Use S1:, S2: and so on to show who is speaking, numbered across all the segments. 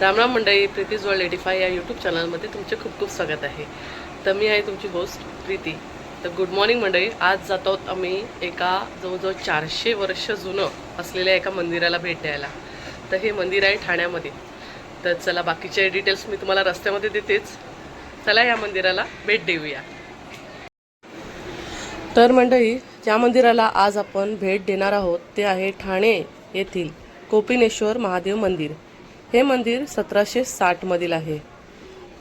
S1: रामराम मंडळी Preeti eighty five या यूट्यूब चॅनलमध्ये तुमचे खूप खूप स्वागत आहे. तर मी आहे तुमची होस्ट प्रीती. तर गुड मॉर्निंग मंडळी आज जातो आहोत आम्ही एका जवळजवळ चारशे वर्ष जुनं असलेल्या एका मंदिराला भेट द्यायला. तर हे मंदिर आहे ठाण्यामध्ये. तर चला बाकीचे डिटेल्स मी तुम्हाला रस्त्यामध्ये देतेच. चला या मंदिराला भेट देऊया. तर मंडळी ज्या मंदिराला आज आपण भेट देणार आहोत. ते आहे ठाणे येथील कोपिनेश्वर महादेव मंदिर. हे मंदिर सतराशे साठमधील आहे.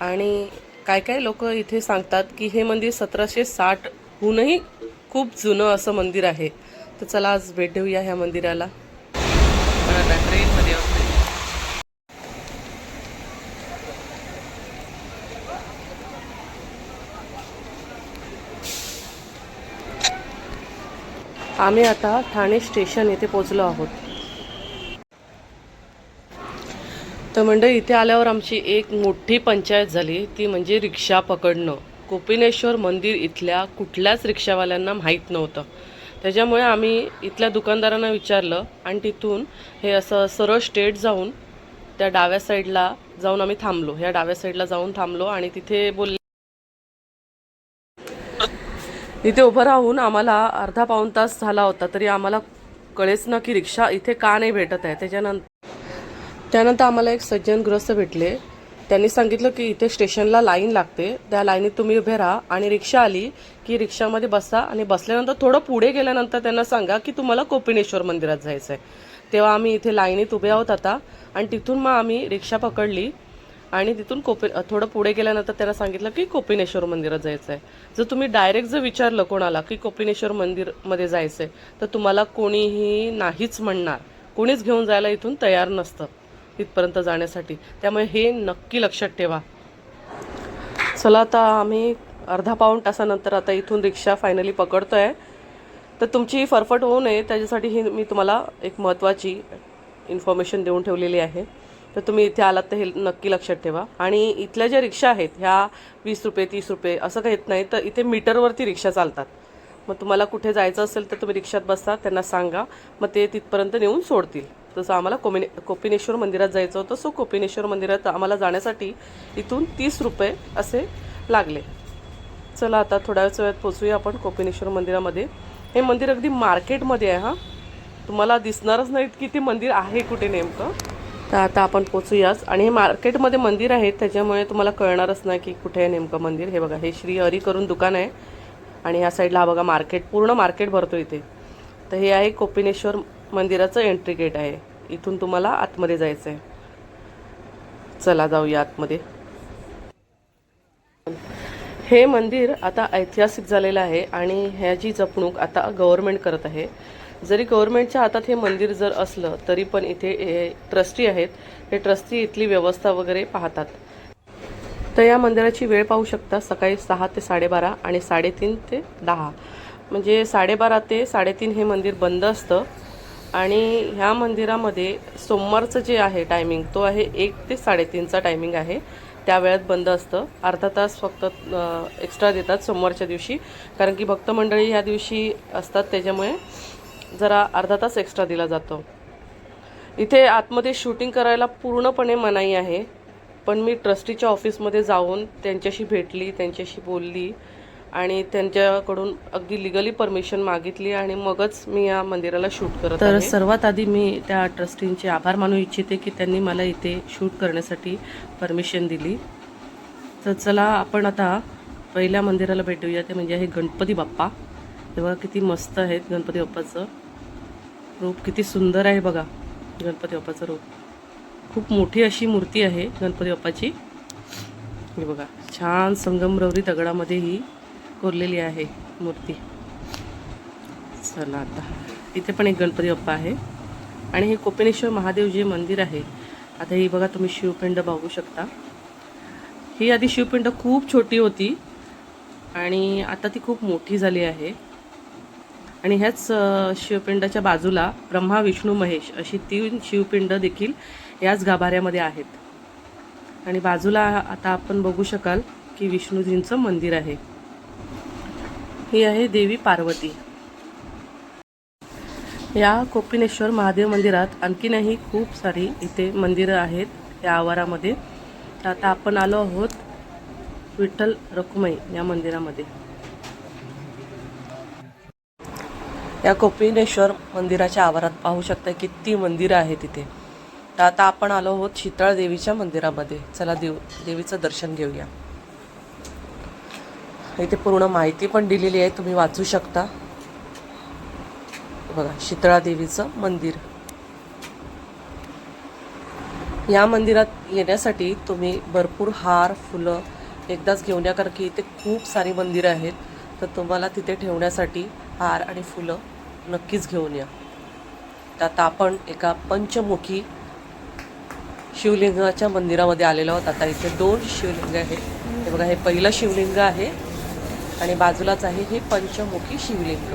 S1: आणि काय काय लोक इथे सांगतात की हे मंदिर सतराशे साठहूनही खूप जुनं असं मंदिर आहे. तर चला आज भेट देऊया ह्या मंदिराला. पण आता ट्रेनमध्ये आम्ही आता ठाणे स्टेशन येथे पोचलो आहोत. तर मंडळी इथे आल्यावर आमची एक मोठी पंचायत झाली. ती म्हणजे रिक्षा पकडणं. कोपिनेश्वर मंदिर इथल्या कुठल्याच रिक्षावाल्यांना माहीत नव्हतं. त्याच्यामुळे आम्ही इथल्या दुकानदारांना विचारलं आणि तिथून हे असं सरळ स्टेट जाऊन त्या डाव्या साईडला जाऊन आम्ही थांबलो. ह्या डाव्या साईडला जाऊन थांबलो आणि तिथे बोलले इथे उभं राहून आम्हाला अर्धा पाऊण तास झाला होता तरी आम्हाला कळेच ना की रिक्षा इथे का नाही भेटत आहे. त्याच्यानंतर त्यानंतर आम्हाला एक सज्जन ग्रस्त भेटले. त्यांनी सांगितलं की इथे स्टेशनला लाईन लागते. त्या लाईनीत तुम्ही उभे राहा आणि रिक्षा आली की रिक्षामध्ये बसा आणि बसल्यानंतर थोडं पुढे गेल्यानंतर त्यांना सांगा की तुम्हाला कोपिनेश्वर मंदिरात जायचं आहे तेव्हा आम्ही इथे लाईनीत उभे आहोत आता आणि तिथून मग आम्ही रिक्षा पकडली आणि तिथून कोपी थोडं पुढे गेल्यानंतर त्यांना सांगितलं की कोपिनेश्वर मंदिरात जायचं आहे जर तुम्ही डायरेक्ट जर विचारलं कोणाला की कोपिनेश्वर मंदिरमध्ये जायचं आहे तर तुम्हाला कोणीही नाहीच म्हणणार. कोणीच घेऊन जायला इथून तयार नसतं. तिथपर्यंत जाण्यासाठी. त्यामुळे हे नक्की लक्षात ठेवा. चला आता आम्ही अर्धा पाऊण तासानंतर आता इथून रिक्षा फायनली पकडतो आहे तर तुमची फरफट होऊ नये त्याच्यासाठी ही मी तुम्हाला एक महत्त्वाची इन्फॉर्मेशन देऊन ठेवलेली आहे. तर तुम्ही इथे आलात तर हे नक्की लक्षात ठेवा. आणि इथल्या ज्या रिक्षा आहेत ह्या वीस रुपये तीस रुपये असं काही येत नाही तर इथे मीटरवरती रिक्षा चालतात. मग तुम्हाला कुठे जायचं असेल तर तुम्ही रिक्षात बसता त्यांना सांगा. मग ते तिथपर्यंत नेऊन सोडतील. तसं आम्हाला कोमिने कोपिनेश्वर मंदिरात जायचं होतं. सो कोपिनेश्वर मंदिरात आम्हाला जाण्यासाठी इथून तीस रुपये असे लागले. चला आता थोड्याच वेळात पोचूया आपण कोपिनेश्वर मंदिरामध्ये. हे मंदिर अगदी मार्केटमध्ये आहे हां. तुम्हाला दिसणारच नाहीत की ते मंदिर आहे कुठे नेमकं. तर आता आपण पोचूयाच आणि हे मार्केटमध्ये मंदिर आहे त्याच्यामुळे तुम्हाला कळणारच नाही की कुठे आहे नेमकं मंदिर. हे बघा हे श्री हरी करून दुकान आहे. आणि ह्या साईडला हा बघा मार्केट पूर्ण मार्केट भरतो इथे. तर हे आहे कोपिनेश्वर मंदिराचं एंट्री गेट आहे. इथून तुम्हाला आतमध्ये जायचं आहे चला जाऊया आतमध्ये. हे मंदिर आता ऐतिहासिक झालेलं आहे आणि ह्याची जपणूक आता गव्हर्मेंट करत आहे. जरी गव्हर्मेंटच्या हातात हे मंदिर जर असलं तरी पण इथे हे ट्रस्टी आहेत. हे ट्रस्टी इथली व्यवस्था वगैरे पाहतात. तर या मंदिराची वेळ पाहू शकता सकाळी सहा ते साडेबारा आणि साडेतीन ते दहा. म्हणजे साडेबारा ते साडेतीन हे मंदिर बंद असतं. आणि ह्या मंदिरामध्ये सोमवारचं जे आहे टायमिंग तो आहे एक ते साडेतीनचा टायमिंग आहे. त्या वेळात बंद असतं. अर्धा तास फक्त एक्स्ट्रा देतात सोमवारच्या दिवशी. कारण की भक्तमंडळी ह्या दिवशी असतात त्याच्यामुळे जरा अर्धा तास एक्स्ट्रा दिला जातो. इथे आतमध्ये शूटिंग करायला पूर्णपणे मनाई आहे. पण मी ट्रस्टीच्या ऑफिसमध्ये जाऊन त्यांच्याशी भेटली त्यांच्याशी बोलली. आणि त्यांच्याकडून अगदी लिगली परमिशन मागितली आणि मगच मी या मंदिराला शूट करत तर सर्वात आधी मी त्या ट्रस्टींचे आभार मानू इच्छिते की त्यांनी मला इथे शूट करण्यासाठी परमिशन दिली. तर चला आपण आता पहिल्या मंदिराला भेट देऊया. ते म्हणजे आहे गणपती बाप्पा. तेव्हा किती मस्त आहेत गणपती बाप्पाचं रूप. किती सुंदर आहे बघा गणपती बाप्पाचं रूप. खूप मोठी अशी मूर्ती आहे गणपती बाप्पाची. हे बघा छान संगमरवरी दगडामध्ये ही कोरलेली आहे मूर्ती. चला आता. इथे पण एक गणपती बाप्पा आहे. आणि हे कोपिनेश्वर महादेव जे मंदिर आहे आता ही बघा तुम्ही शिवपिंड बघू शकता. ही आधी शिवपिंड खूप छोटी होती आणि आता ती खूप मोठी झाली आहे. आणि ह्याच शिवपिंडाच्या बाजूला ब्रह्मा विष्णू महेश अशी तीन शिवपिंड देखील याच गाभाऱ्यामध्ये आहेत. आणि बाजूला आता आपण बघू शकाल की विष्णूजींचं मंदिर आहे. ही आहे देवी पार्वती. या कोपिनेश्वर महादेव मंदिरात आणखीनही खूप सारी इथे मंदिरं आहेत त्या आवारामध्ये. तर आता आपण आलो आहोत विठ्ठल रखुमाई या मंदिरामध्ये. या कोपिनेश्वर मंदिराच्या आवारात पाहू शकता किती मंदिरं आहेत तिथे तर आता आपण आलो आहोत शीतळ देवीच्या मंदिरामध्ये. चला देव देवीचं दर्शन घेऊया. इथे पूर्ण माहिती पण दिलेली आहे. तुम्ही वाचू शकता. बघा शीतळादेवीचं मंदिर. या मंदिरात येण्यासाठी तुम्ही भरपूर हार फुलं एकदाच घेऊन या कारण की इथे खूप सारी मंदिरं आहेत. तर तुम्हाला तिथे ठेवण्यासाठी हार आणि फुलं नक्कीच घेऊन या. तर आता आपण एका पंचमुखी शिवलिंगाच्या मंदिरामध्ये आलेलो आहोत. आता इथे दोन शिवलिंग आहे हे बघा हे पहिलं शिवलिंग आहे. आणि बाजूलाच आहे हे पंचमुखी शिवलिंग.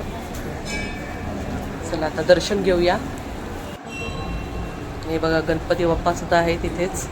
S1: चला आता दर्शन घेऊया. हे बघा गणपती बाप्पा सुद्धा आहे तिथेच.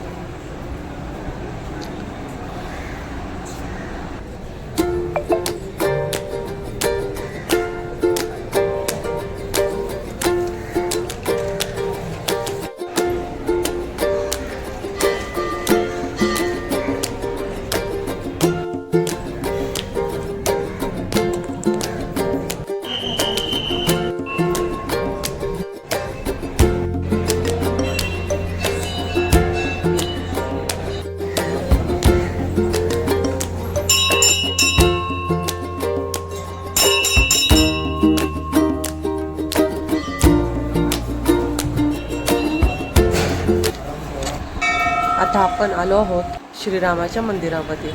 S1: आता आपण आलो आहोत श्रीरामाच्या मंदिरामध्ये.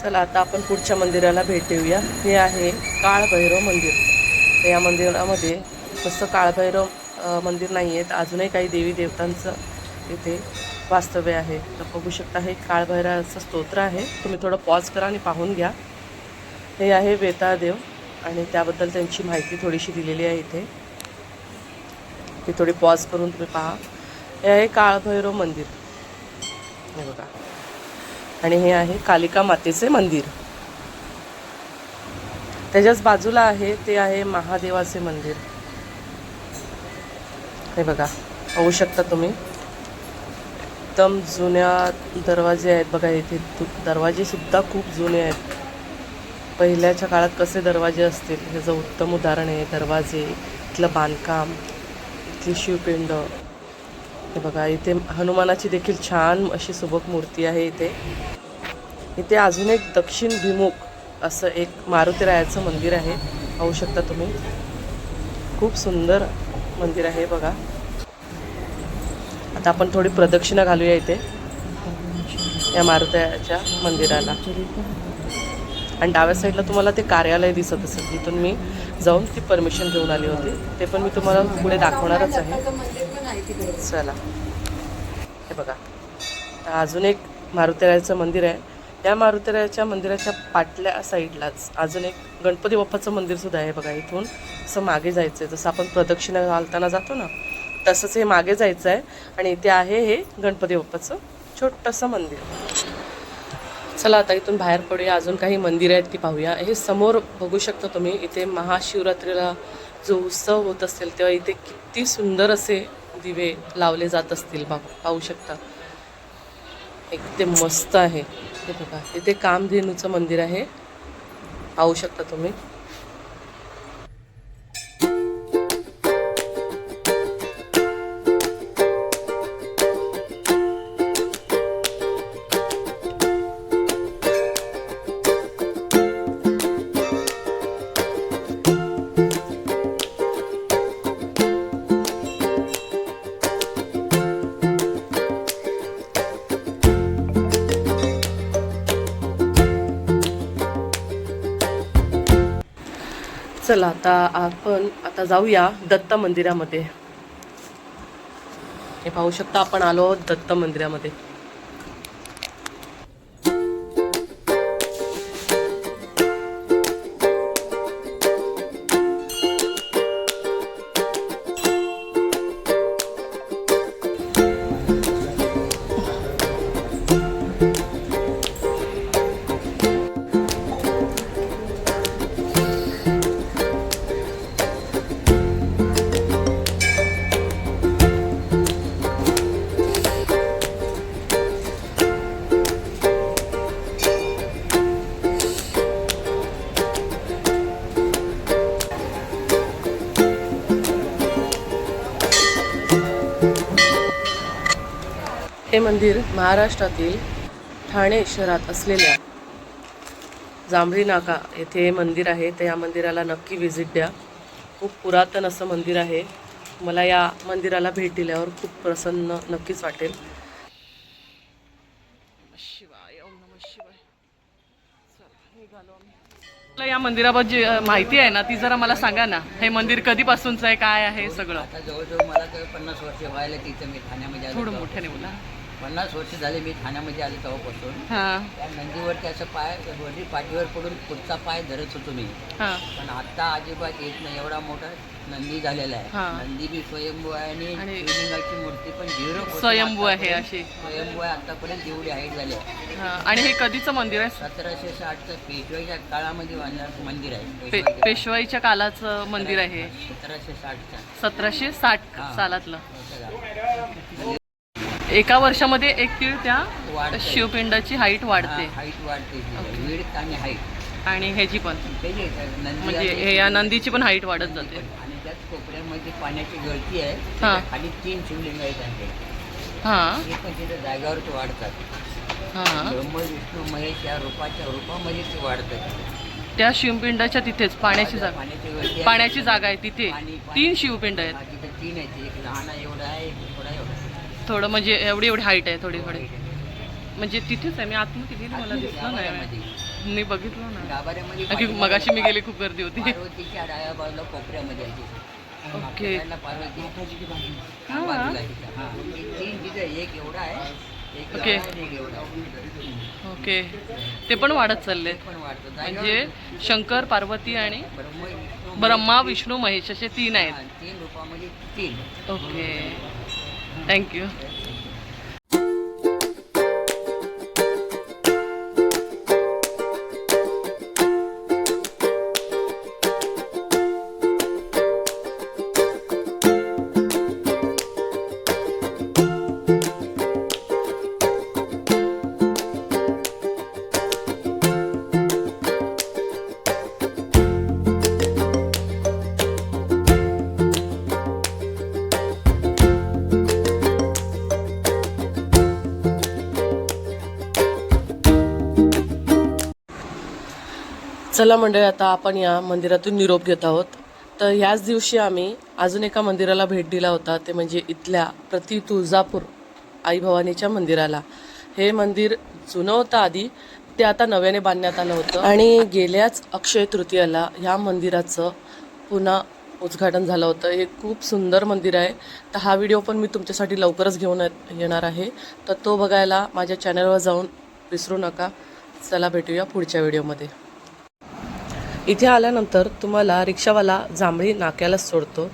S1: चला आता आपण पुढच्या मंदिराला भेट देऊया. हे आहे काळभैरव मंदिर. या मंदिरामध्ये तसं काळभैरव मंदिर नाही आहेत अजूनही काही देवी देवतांचं इथे वास्तव्य आहे. तर बघू शकता हे काळभैराचं स्तोत्र आहे. तुम्ही थोडं पॉज करा आणि पाहून घ्या. हे आहे वेताळदेव आणि त्याबद्दल त्यांची माहिती थोडीशी दिलेली आहे इथे. ती थोडी पॉज करून तुम्ही पहा. हे आहे काळभैरव मंदिर. हे बघा. आणि हे आहे कालिका मातेचे मंदिर. त्याच्याच बाजूला आहे ते आहे महादेवाचे मंदिर. हे बघा पाहू शकता तुम्ही. एकदम जुन्या दरवाजे आहेत बघा इथे दु- खूप जुने आहेत. पहिल्याच्या काळात कसे दरवाजे असतील? ह्याचं उत्तम उदाहरण आहे दरवाजे इथलं बांधकाम इथली शिवपिंड. हे बघा इथे हनुमानाची देखील छान अशी सुबक मूर्ती आहे इथे. इथे अजून एक दक्षिण भिमुख असं एक मारुतीरायाचं मंदिर आहे. पाहू शकता तुम्ही. खूप सुंदर मंदिर आहे बघा. आता आपण थोडी प्रदक्षिणा घालूया इथे. या मारुत्याच्या मंदिराला. आणि डाव्या साईडला तुम्हाला ते कार्यालय दिसत असेल. तिथून मी जाऊन ती परमिशन घेऊन आली होती. ते पण मी तुम्हाला पुढे दाखवणारच आहे. चला. हे बघा. अजून एक मारुतीरायचं मंदिर आहे. या मारुतीरायाच्या मंदिराच्या पाटल्या साईडलाच अजून एक गणपती बाप्पाचं मंदिर सुद्धा आहे बघा इथून. असं मागे जायचं आहे जसं आपण प्रदक्षिणा घालताना जातो ना तसंच हे मागे जायचं आहे आणि इथे आहे हे गणपती बाप्पाचं छोटंसं मंदिर. चला आता इथून बाहेर पडूया. अजून काही मंदिरं आहेत ती पाहूया. हे समोर बघू शकता तुम्ही इथे महाशिवरात्रीला जो उत्सव होत असेल तेव्हा इथे किती सुंदर असे दिवे लावले जात असतील पाहू शकता. एकदम मस्त आहे. हे बघा. इथे कामधेनूचं मंदिर आहे. पाहू शकता तुम्ही. चला आता आपण आता जाऊया दत्त मंदिरामध्ये. हे पाहू शकता आपण आलो आहोत दत्त मंदिरामध्ये. हे मंदिर महाराष्ट्रातील ठाणे शहरात असलेल्या जांभळी नाका येथे मंदिर आहे. तर या मंदिराला नक्की व्हिजिट द्या. खूप पुरातन असं मंदिर आहे. मला या मंदिराला भेट दिल्यावर खूप प्रसन्न नक्कीच वाटेल. शिवाय ओम नमः शिवाय. चला, निघालो आम्ही. मला या मंदिराबद्दल जी अ, माहिती आहे ना ती जरा मला सांगा ना. हे मंदिर कधीपासूनचं आहे काय आहे सगळं?
S2: आता जवळजवळ मला पन्नास वर्ष व्हायला तिथं मी ठाण्यामध्ये आलो
S1: थोडं. मोठ्याने बोला.
S2: पन्नास वर्ष झाले मी ठाण्यामध्ये आलो तेव्हापासून.
S1: हां.
S2: त्या नंदीवरती असं पाय वरती पाठीवर पडून पुढचा पाय धरत होतो मी.
S1: हां.
S2: पण आता अजिबात येत नाही एवढा मोठा नंदी झालेला
S1: हा.
S2: आहे नंदी बी स्वयंभू आहे आणि
S1: आणि
S2: शिवलिंगाची मूर्ती पण झिरो
S1: स्वयंभू आहे अशी.
S2: स्वयंभू आहे आतापर्यंत एवढी हाईट झाली आहे.
S1: हां. आणि हे कधीचं मंदिर आहे?
S2: सतराशे साठचं पेशवाईच्या काळामध्ये बांधणार मंदिर आहे.
S1: पे
S2: पेशवाईच्या
S1: कालाचं मंदिर आहे.
S2: सतराशे साठचं.
S1: सतराशे साठ
S2: हा.
S1: सालातलं.
S2: होतं
S1: एका वर्षामध्ये एक तीळ त्या. शिवपिंडाची हाईट वाढते.
S2: हाईट वाढते. आणि हाईट
S1: आणि ह्याची पण.
S2: ते
S1: म्हणजे
S2: आणि-
S1: हे या नंदीची पण हाईट वाढत जाते.
S2: आणि त्याच कोपऱ्यामध्ये पाण्याची गळती आहे.
S1: हा.
S2: खाली तीन शिवलिंग आहेत
S1: हां.
S2: ते पण तिथे जागेवरती वाढतात.
S1: हां.
S2: ब्रह्म विष्णू महेश या रूपाच्या रूपामध्ये ते वाढतात.
S1: त्या शिवपिंडाच्या तिथेच पाण्याची जागा.
S2: पाण्याची
S1: जागा आहे तिथे. तीन शिवपिंड आहेत.
S2: तिथे तीन आहेत. एक लहान आहे एवढा आहे. थोडा
S1: म्हणजे एवढी एवढी हाईट आहे थोडी थोडी म्हणजे तिथेच आहे मी आतमध्ये गेली मला दिसलं नाही मी बघितलं ना मगाशी मी गेली खूप गर्दी होती
S2: कोपऱ्यामध्ये.
S1: ओके.
S2: मागच्या साईडला पार्वती
S1: हा.
S2: बाजूला आहे तिथे. हा. ते तीन तिथे एक एवढा आहे एक
S1: ओके. ओके ते पण वाढत चालले
S2: ते पण वाढतं
S1: म्हणजे शंकर पार्वती आणि
S2: ब्रह्म विष्णू
S1: महेश असे तीन आहेत
S2: हा, तीन रूपामध्ये तीन
S1: ओके Thank you. चला मंडळी आता आपण या मंदिरातून निरोप घेत आहोत. तर ह्याच दिवशी आम्ही अजून एका मंदिराला भेट दिला होता ते म्हणजे इथल्या प्रति तुळजापूर आई भवानीच्या मंदिराला. हे मंदिर जुनं होतं आधी ते आता नव्याने बांधण्यात आलं होतं. आणि गेल्याच अक्षय तृतीयाला ह्या मंदिराचं पुन्हा उद्घाटन झालं होतं. हे खूप सुंदर मंदिर आहे. तर हा व्हिडिओ पण मी तुमच्यासाठी लवकरच घेऊन येणार आहे. तर तो बघायला माझ्या चॅनलवर जाऊन विसरू नका. चला भेटूया पुढच्या व्हिडिओमध्ये. इथे आल्यानंतर तुम्हाला रिक्षावाला जांभळी नाक्याला सोडतो.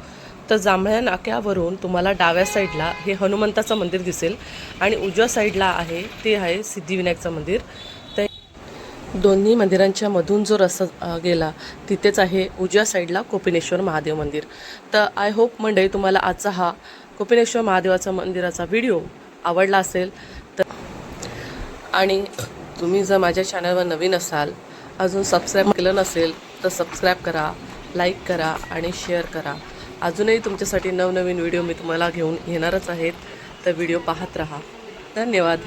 S1: तर जांभळ्या नाक्यावरून तुम्हाला डाव्या साईडला हे हनुमंताचं मंदिर दिसेल आणि उजव्या साईडला आहे ते आहे सिद्धिविनायकचं मंदिर. तर दोन्ही मंदिरांच्या मधून जो रस्ता गेला तिथेच आहे उजव्या साईडला कोपिनेश्वर महादेव मंदिर. तर आय होप मंडळी तुम्हाला आजचा हा कोपिनेश्वर महादेवाचा मंदिराचा व्हिडिओ आवडला असेल तर आणि तुम्ही जर माझ्या चॅनलवर नवीन असाल अजून सबस्क्राईब केलं नसेल तर सबस्क्राईब करा लाईक करा आणि शेअर करा. अजूनही तुमच्यासाठी नवनवीन व्हिडिओ मी तुम्हाला घेऊन येणारच आहेत. तर व्हिडिओ पाहत राहा. धन्यवाद.